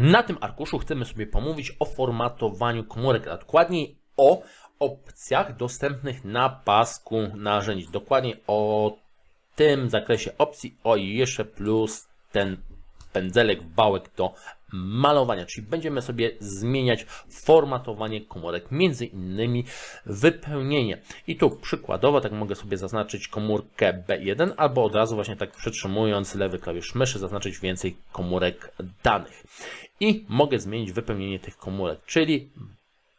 Na tym arkuszu chcemy sobie pomówić o formatowaniu komórek, a dokładniej o opcjach dostępnych na pasku narzędzi. Dokładnie o tym zakresie opcji, o jeszcze plus ten pędzelek, wałek do malowania, czyli będziemy sobie zmieniać formatowanie komórek, między innymi wypełnienie. I tu przykładowo tak mogę sobie zaznaczyć komórkę B1 albo od razu właśnie tak przytrzymując lewy klawisz myszy zaznaczyć więcej komórek danych. I mogę zmienić wypełnienie tych komórek, czyli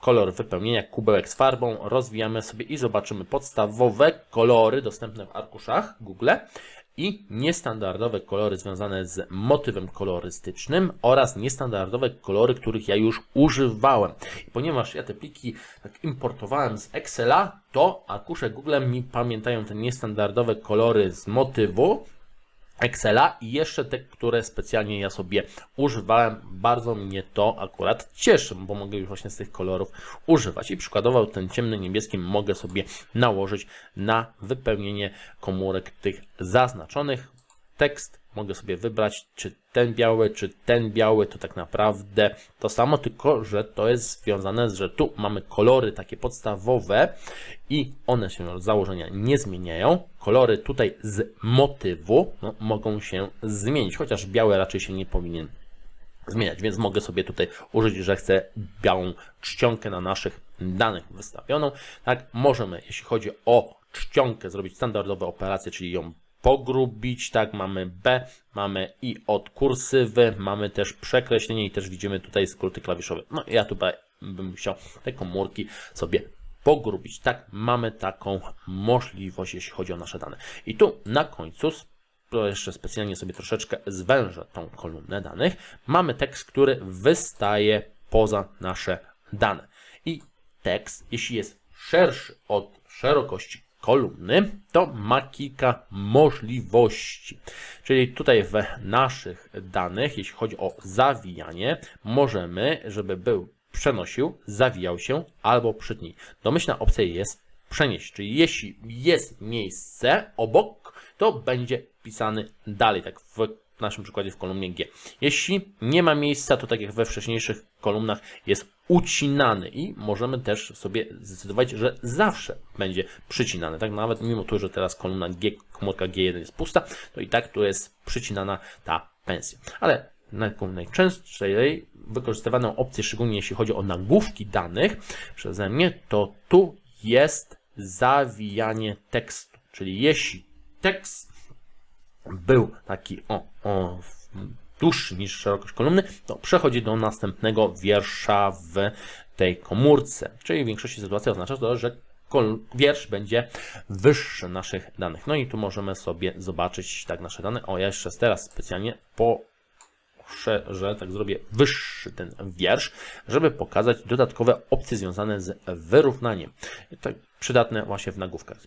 kolor wypełnienia, kubełek z farbą, rozwijamy sobie i zobaczymy podstawowe kolory dostępne w arkuszach Google i niestandardowe kolory związane z motywem kolorystycznym oraz niestandardowe kolory, których ja już używałem. Ponieważ ja te pliki tak importowałem z Excela, to arkusze Google mi pamiętają te niestandardowe kolory z motywu, Excela i jeszcze te, które specjalnie ja sobie używałem. Bardzo mnie to akurat cieszy, bo mogę już właśnie z tych kolorów używać. I przykładowo ten ciemny niebieski mogę sobie nałożyć na wypełnienie komórek tych zaznaczonych. Tekst mogę sobie wybrać, czy ten biały, czy ten biały, to tak naprawdę to samo, tylko że to jest związane z, że tu mamy kolory takie podstawowe i one się z założenia nie zmieniają. Kolory tutaj z motywu no, mogą się zmienić, chociaż biały raczej się nie powinien zmieniać, więc mogę sobie tutaj użyć, że chcę białą czcionkę na naszych danych wystawioną. Tak, możemy, jeśli chodzi o czcionkę, zrobić standardowe operacje, czyli ją pogrubić, tak, mamy B, mamy I od kursywy, mamy też przekreślenie i też widzimy tutaj skróty klawiszowe. No ja tutaj bym musiał te komórki sobie pogrubić. Tak, mamy taką możliwość, jeśli chodzi o nasze dane. I tu na końcu to jeszcze specjalnie sobie troszeczkę zwężę tą kolumnę danych. Mamy tekst, który wystaje poza nasze dane. I tekst, jeśli jest szerszy od szerokości kolumny, to ma kilka możliwości. Czyli tutaj w naszych danych, jeśli chodzi o zawijanie, możemy, żeby był przenosił, zawijał się albo przytnij. Domyślna opcja jest przenieść, czyli jeśli jest miejsce obok, to będzie pisany dalej, tak w naszym przykładzie w kolumnie G. Jeśli nie ma miejsca, to tak jak we wcześniejszych kolumnach jest ucinany i możemy też sobie zdecydować, że zawsze będzie przycinany. Tak nawet mimo to, że teraz kolumna G, komórka G1 jest pusta, to i tak tu jest przycinana ta pensja. Ale najczęściej wykorzystywaną opcję, szczególnie jeśli chodzi o nagłówki danych przeze mnie, to tu jest zawijanie tekstu. Czyli jeśli tekst był taki o, o dłuższy niż szerokość kolumny, to przechodzi do następnego wiersza w tej komórce. Czyli w większości sytuacji oznacza to, że wiersz będzie wyższy naszych danych. No i tu możemy sobie zobaczyć tak nasze dane. O, ja jeszcze teraz specjalnie po że tak zrobię wyższy ten wiersz, żeby pokazać dodatkowe opcje związane z wyrównaniem. Tak przydatne właśnie w nagłówkach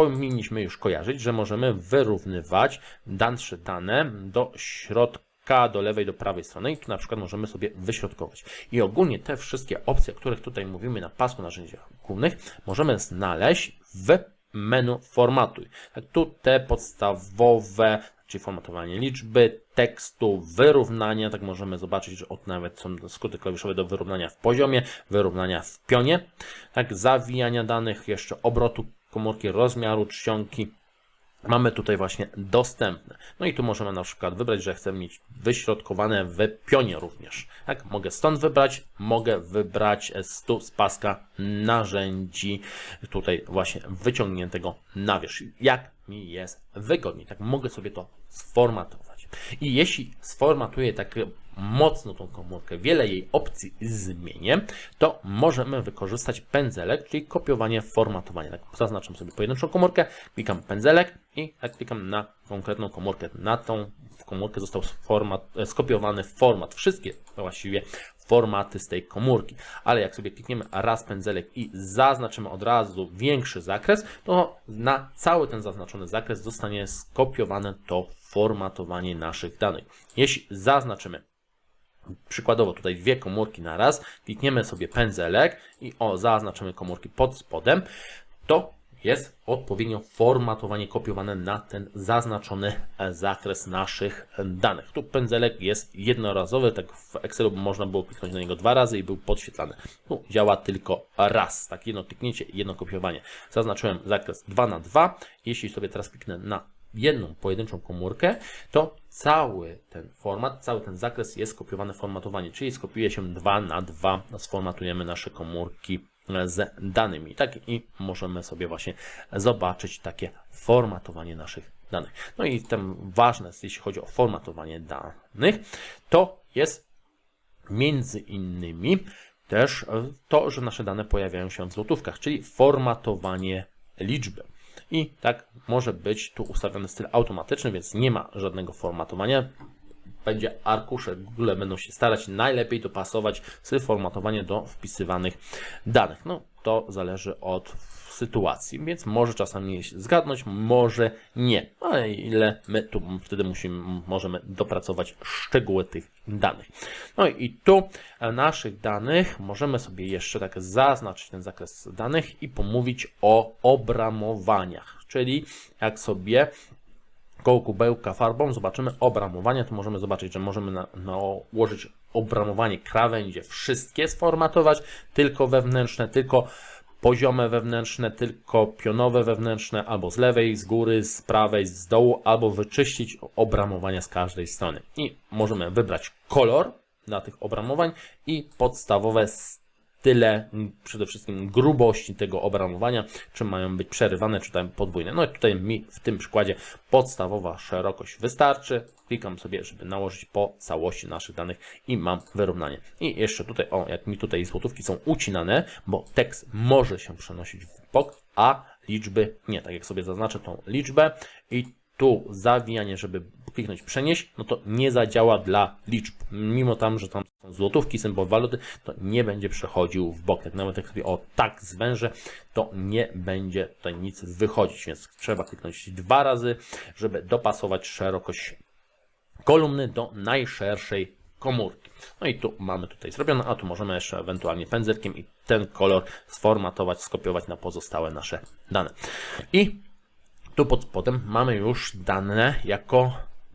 powinniśmy już kojarzyć, że możemy wyrównywać dalsze dane do środka, do lewej, do prawej strony i tu na przykład możemy sobie wyśrodkować. I ogólnie te wszystkie opcje, o których tutaj mówimy na pasku narzędzi głównych, możemy znaleźć w menu formatuj. Tak, tu te podstawowe, czyli formatowanie liczby, tekstu, wyrównania, tak możemy zobaczyć, że od nawet są skróty klawiszowe do wyrównania w poziomie, wyrównania w pionie, tak zawijania danych, jeszcze obrotu komórki, rozmiaru czcionki mamy tutaj właśnie dostępne. No i tu możemy na przykład wybrać, że chcę mieć wyśrodkowane w pionie również. Tak, mogę stąd wybrać, mogę wybrać tu z paska narzędzi, tutaj właśnie wyciągniętego na wierzch. Jak mi jest wygodniej. Tak, mogę sobie to sformatować. I jeśli sformatuję tak mocno tą komórkę, wiele jej opcji zmienię, to możemy wykorzystać pędzelek, czyli kopiowanie, formatowanie. Tak zaznaczam sobie pojedynczą komórkę, klikam pędzelek i tak klikam na konkretną komórkę. Na tą komórkę został format, skopiowany format. Wszystkie właściwie formaty z tej komórki. Ale jak sobie klikniemy raz pędzelek i zaznaczymy od razu większy zakres, to na cały ten zaznaczony zakres zostanie skopiowane to formatowanie naszych danych. Jeśli zaznaczymy przykładowo tutaj dwie komórki na raz, klikniemy sobie pędzelek i o, zaznaczymy komórki pod spodem, to jest odpowiednio formatowanie kopiowane na ten zaznaczony zakres naszych danych. Tu pędzelek jest jednorazowy, tak w Excelu można było kliknąć na niego dwa razy i był podświetlany. Tu działa tylko raz, tak jedno kliknięcie, jedno kopiowanie. Zaznaczyłem zakres 2 na 2 Jeśli sobie teraz kliknę na jedną pojedynczą komórkę, to cały ten format, cały ten zakres jest kopiowany formatowanie, czyli skopiuje się 2 na 2, sformatujemy nasze komórki z danymi. Tak i możemy sobie właśnie zobaczyć takie formatowanie naszych danych. No i tam ważne jeśli chodzi o formatowanie danych, to jest między innymi też to, że nasze dane pojawiają się w złotówkach, czyli formatowanie liczby. I tak może być tu ustawiony styl automatyczny, więc nie ma żadnego formatowania. Będzie arkusze, Google będą się starać najlepiej dopasować styl formatowania do wpisywanych danych. No to zależy od sytuacji, więc może czasami zgadnąć, może nie. Ale ile my tu wtedy musimy, możemy dopracować szczegóły tych danych. No i tu naszych danych możemy sobie jeszcze tak zaznaczyć ten zakres danych i pomówić o obramowaniach, czyli jak sobie koło kubełka farbą. Zobaczymy obramowanie, to możemy zobaczyć, że możemy nałożyć obramowanie. Krawędzie, wszystkie sformatować, tylko wewnętrzne, tylko poziome wewnętrzne, tylko pionowe wewnętrzne, albo z lewej, z góry, z prawej, z dołu, albo wyczyścić obramowania z każdej strony. I możemy wybrać kolor dla tych obramowań i podstawowe tyle przede wszystkim grubości tego obramowania, czy mają być przerywane, czy tam podwójne. No i tutaj mi w tym przykładzie podstawowa szerokość wystarczy. Klikam sobie, żeby nałożyć po całości naszych danych i mam wyrównanie. I jeszcze tutaj, o, jak mi tutaj złotówki są ucinane, bo tekst może się przenosić w bok, a liczby nie. Tak jak sobie zaznaczę tą liczbę i tu zawijanie, żeby kliknąć przenieść, no to nie zadziała dla liczb. Mimo tam, że tam są złotówki, symbol waluty, to nie będzie przechodził w bok. Tak nawet jak sobie o tak zwężę, to nie będzie tutaj nic wychodzić, więc trzeba kliknąć dwa razy, żeby dopasować szerokość kolumny do najszerszej komórki. No i tu mamy tutaj zrobione, a tu możemy jeszcze ewentualnie pędzelkiem i ten kolor sformatować, skopiować na pozostałe nasze dane. I tu pod spodem mamy już dane jako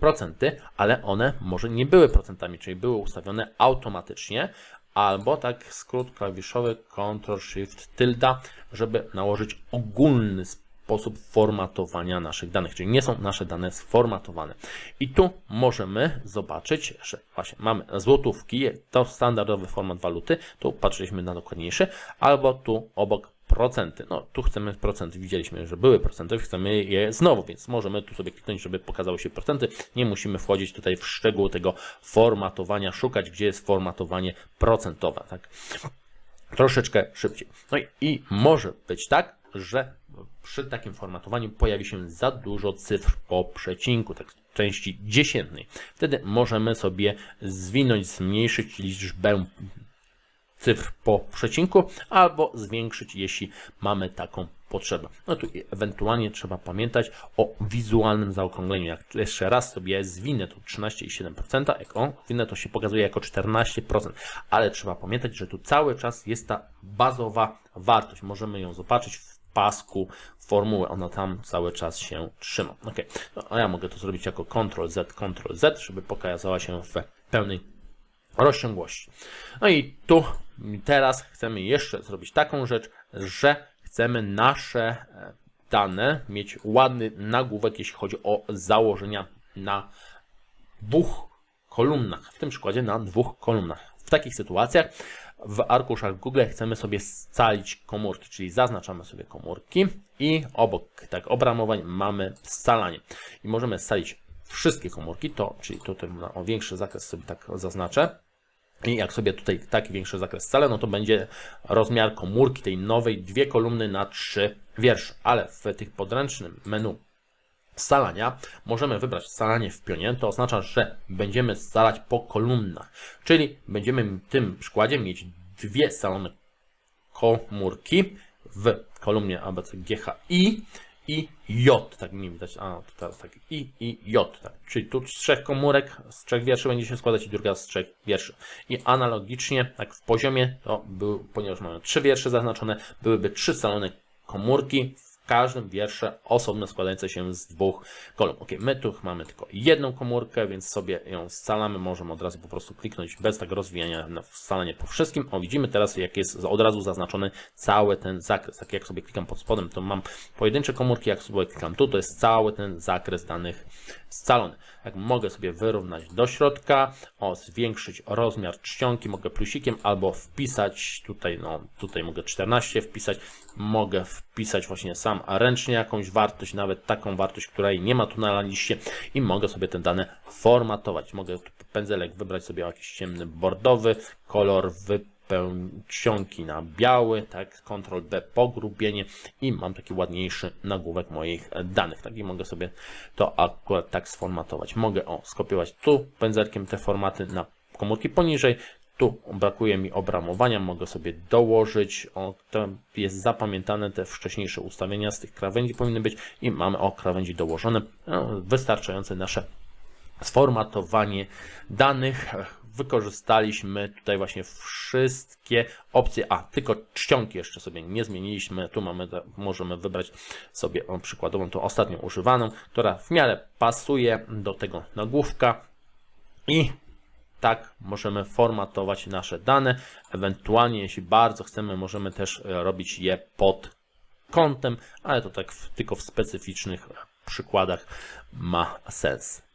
procenty, ale one może nie były procentami, czyli były ustawione automatycznie, albo tak skrót klawiszowy Ctrl Shift tilde, żeby nałożyć ogólny sposób formatowania naszych danych, czyli nie są nasze dane sformatowane. I tu możemy zobaczyć, że właśnie mamy złotówki, to standardowy format waluty, tu patrzyliśmy na dokładniejszy, albo tu obok procenty. No, tu chcemy procenty, widzieliśmy, że były procenty, chcemy je znowu, więc możemy tu sobie kliknąć, żeby pokazały się procenty. Nie musimy wchodzić tutaj w szczegóły tego formatowania, szukać, gdzie jest formatowanie procentowe, tak? Troszeczkę szybciej. No i, i może być tak, że przy takim formatowaniu pojawi się za dużo cyfr po przecinku, tak części dziesiętnej. Wtedy możemy sobie zwinąć, zmniejszyć liczbę cyfr po przecinku, albo zwiększyć, jeśli mamy taką potrzebę. No tu ewentualnie trzeba pamiętać o wizualnym zaokrągleniu. Jak jeszcze raz sobie zwinę to 13,7%, jak o, zwinę to się pokazuje jako 14%, ale trzeba pamiętać, że tu cały czas jest ta bazowa wartość. Możemy ją zobaczyć w pasku formuły, ona tam cały czas się trzyma. Ok, no, a ja mogę to zrobić jako Ctrl Z, Ctrl Z, żeby pokazała się w pełnej rozciągłości. No i tu teraz chcemy jeszcze zrobić taką rzecz, że chcemy nasze e, dane mieć ładny nagłówek, jeśli chodzi o założenia na dwóch kolumnach. W tym przykładzie na dwóch kolumnach. W takich sytuacjach w arkuszach Google chcemy sobie scalić komórki, czyli zaznaczamy sobie komórki i obok tak obramowań mamy scalanie. I możemy scalić wszystkie komórki, to, czyli tutaj o większy zakres sobie tak zaznaczę. I jak sobie tutaj taki większy zakres scalę, no to będzie rozmiar komórki tej nowej dwie kolumny na trzy wiersze. Ale w tych podręcznym menu scalania możemy wybrać scalanie w pionie. To oznacza, że będziemy scalać po kolumnach. Czyli będziemy w tym przykładzie mieć dwie scalone komórki w kolumnie ABCGHI i J, tak nie widać, a to teraz tak I i J, tak. czyli tu z trzech komórek, z trzech wierszy będzie się składać i druga z trzech wierszy. I analogicznie, tak w poziomie, to był, ponieważ mamy trzy wiersze zaznaczone, byłyby trzy scalone komórki każdym wiersze osobno składające się z dwóch kolumn. Ok, my tu mamy tylko jedną komórkę, więc sobie ją scalamy. Możemy od razu po prostu kliknąć bez tego rozwijania na scalanie po wszystkim. O, widzimy teraz, jak jest od razu zaznaczony cały ten zakres. Tak jak sobie klikam pod spodem, to mam pojedyncze komórki, jak sobie klikam tu, to jest cały ten zakres danych scalony. Jak mogę sobie wyrównać do środka, o, zwiększyć rozmiar czcionki, mogę plusikiem albo wpisać tutaj, no tutaj mogę 14 wpisać, mogę wpisać właśnie sam ręcznie jakąś wartość, nawet taką wartość, której nie ma tu na liście i mogę sobie te dane formatować. Mogę tu pędzelek wybrać sobie jakiś ciemny bordowy, kolor wypełnionki na biały, tak, Ctrl B pogrubienie i mam taki ładniejszy nagłówek moich danych, tak i mogę sobie to akurat tak sformatować. Mogę o, skopiować tu pędzelkiem te formaty na komórki poniżej, tu brakuje mi obramowania, mogę sobie dołożyć, o, to jest zapamiętane, te wcześniejsze ustawienia z tych krawędzi powinny być. I mamy o krawędzi dołożone, no, wystarczające nasze sformatowanie danych. Wykorzystaliśmy tutaj właśnie wszystkie opcje, a tylko czcionki jeszcze sobie nie zmieniliśmy. Tu mamy, możemy wybrać sobie przykładową, tą ostatnią używaną, która w miarę pasuje do tego nagłówka i tak możemy formatować nasze dane. Ewentualnie, jeśli bardzo chcemy, możemy też e, robić je pod kątem, ale to tak w, tylko w specyficznych przykładach ma sens.